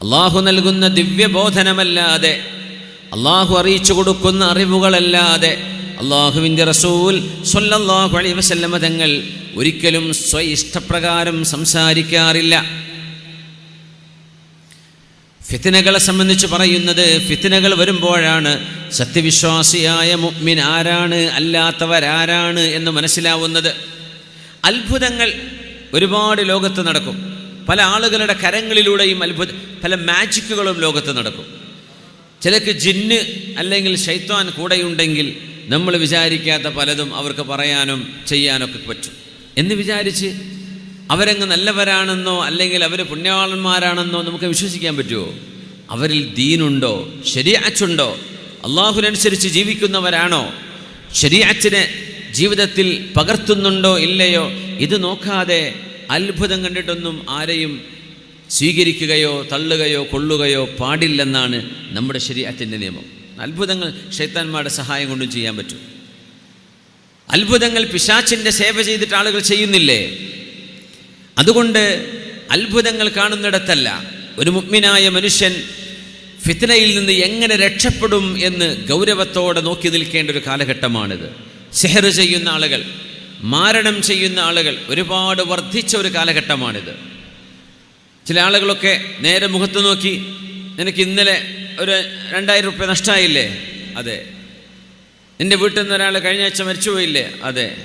അള്ളാഹു നൽകുന്ന ദിവ്യബോധനമല്ലാതെ അള്ളാഹു അറിയിച്ചു കൊടുക്കുന്ന അറിവുകളല്ലാതെ അള്ളാഹുവിന്റെ റസൂൽ സൊല്ലാഹു അലൈ വസല്ലമ തങ്ങൾ ഒരിക്കലും സ്വ ഇഷ്ടപ്രകാരം സംസാരിക്കാറില്ല. ഫിത്തിനകളെ സംബന്ധിച്ച് പറയുന്നത് ഫിത്തിനകൾ വരുമ്പോഴാണ് സത്യവിശ്വാസിയായ മുഗ്മിൻ ആരാണ് അല്ലാത്തവരാരാണ് എന്ന് മനസ്സിലാവുന്നത്. അത്ഭുതങ്ങൾ ഒരുപാട് ലോകത്ത് നടക്കും. പല ആളുകളുടെ കരങ്ങളിലൂടെയും അത്ഭുത പല മാജിക്കുകളും ലോകത്ത് നടക്കും. ചിലക്ക് ജിന്ന് അല്ലെങ്കിൽ ശൈത്വാൻ കൂടെയുണ്ടെങ്കിൽ നമ്മൾ വിചാരിക്കാത്ത പലതും അവർക്ക് പറയാനും ചെയ്യാനൊക്കെ പറ്റും. എന്ന് വിചാരിച്ച് അവരങ്ങ് നല്ലവരാണെന്നോ അല്ലെങ്കിൽ അവർ പുണ്യവാളന്മാരാണെന്നോ നമുക്ക് വിശ്വസിക്കാൻ പറ്റുമോ? അവരിൽ ദീനുണ്ടോ? ശരിയാച്ചുണ്ടോ അള്ളാഹുനനുസരിച്ച് ജീവിക്കുന്നവരാണോ? ശരിയാച്ചിനെ ജീവിതത്തിൽ പകർത്തുന്നുണ്ടോ ഇല്ലയോ ഇത് നോക്കാതെ അത്ഭുതം കണ്ടിട്ടൊന്നും ആരെയും സ്വീകരിക്കുകയോ തള്ളുകയോ കൊള്ളുകയോ പാടില്ലെന്നാണ് നമ്മുടെ ശരീരത്തിന്റെ നിയമം. അത്ഭുതങ്ങൾ ഷെയ്ത്താന്മാരുടെ സഹായം കൊണ്ടും ചെയ്യാൻ പറ്റും. അത്ഭുതങ്ങൾ പിശാച്ചിന്റെ സേവ ചെയ്തിട്ട് ആളുകൾ ചെയ്യുന്നില്ലേ? അതുകൊണ്ട് അത്ഭുതങ്ങൾ കാണുന്നിടത്തല്ല. ഒരു മുഗ്മിനായ മനുഷ്യൻ ഫിത്നയിൽ നിന്ന് എങ്ങനെ രക്ഷപ്പെടും എന്ന് ഗൗരവത്തോടെ നോക്കി നിൽക്കേണ്ട ഒരു കാലഘട്ടമാണിത്. സെഹർ ചെയ്യുന്ന ആളുകൾ മാരണം ചെയ്യുന്ന ആളുകൾ ഒരുപാട് വർദ്ധിച്ച ഒരു കാലഘട്ടമാണിത്. ചില ആളുകളൊക്കെ നേരെ മുഖത്ത് നോക്കി നിനക്ക് ഇന്നലെ ഒരു രണ്ടായിരം റുപ്യ നഷ്ടമായില്ലേ അതെ. നിന്റെ വീട്ടിൽ നിന്ന് ഒരാൾ കഴിഞ്ഞ ആഴ്ച മരിച്ചുപോയില്ലേ? അതെ.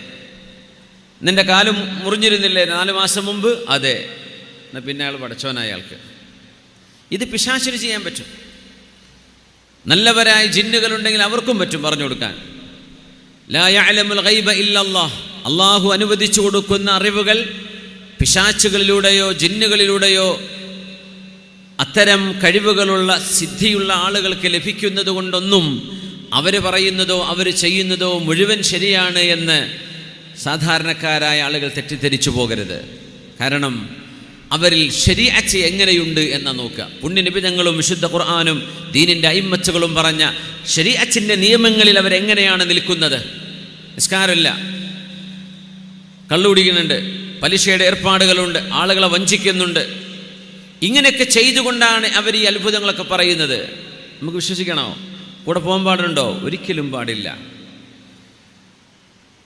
നിന്റെ കാലും മുറിഞ്ഞിരുന്നില്ലേ നാല് മാസം മുമ്പ്? അതെ. എന്നാൽ പിന്നെ അയാൾ പടച്ചോനായ അയാൾക്ക് ഇത് പിശാശിന് ചെയ്യാൻ പറ്റും. നല്ലവരായ ജിന്നുകളുണ്ടെങ്കിൽ അവർക്കും പറ്റും പറഞ്ഞു കൊടുക്കാൻ. അള്ളാഹു അനുവദിച്ചു കൊടുക്കുന്ന അറിവുകൾ പിശാച്ചുകളിലൂടെയോ ജിന്നുകളിലൂടെയോ അത്തരം കഴിവുകളുള്ള സിദ്ധിയുള്ള ആളുകൾക്ക് ലഭിക്കുന്നത് കൊണ്ടൊന്നും അവർ പറയുന്നതോ അവർ ചെയ്യുന്നതോ മുഴുവൻ ശരിയാണ് എന്ന് സാധാരണക്കാരായ ആളുകൾ തെറ്റിദ്ധരിച്ചു പോകരുത്. കാരണം അവരിൽ ശരിയച്ച് എങ്ങനെയുണ്ട് എന്ന നോക്കുക. പുണ്യനിബിധങ്ങളും വിശുദ്ധ ഖുർആാനും ദീനിന്റെ അയിമച്ചുകളും പറഞ്ഞ ശരിയാച്ചിന്റെ നിയമങ്ങളിൽ അവരെങ്ങനെയാണ് നിൽക്കുന്നത്? നിസ്കാരമില്ല. കള്ളുപിടിക്കുന്നുണ്ട് പലിശയുടെ ഏർപ്പാടുകളുണ്ട്. ആളുകളെ വഞ്ചിക്കുന്നുണ്ട്. ഇങ്ങനെയൊക്കെ ചെയ്തുകൊണ്ടാണ് അവർ ഈ അത്ഭുതങ്ങളൊക്കെ പറയുന്നത്. നമുക്ക് വിശ്വസിക്കണോ? കൂടെ പോകാൻ പാടുണ്ടോ? ഒരിക്കലും പാടില്ല.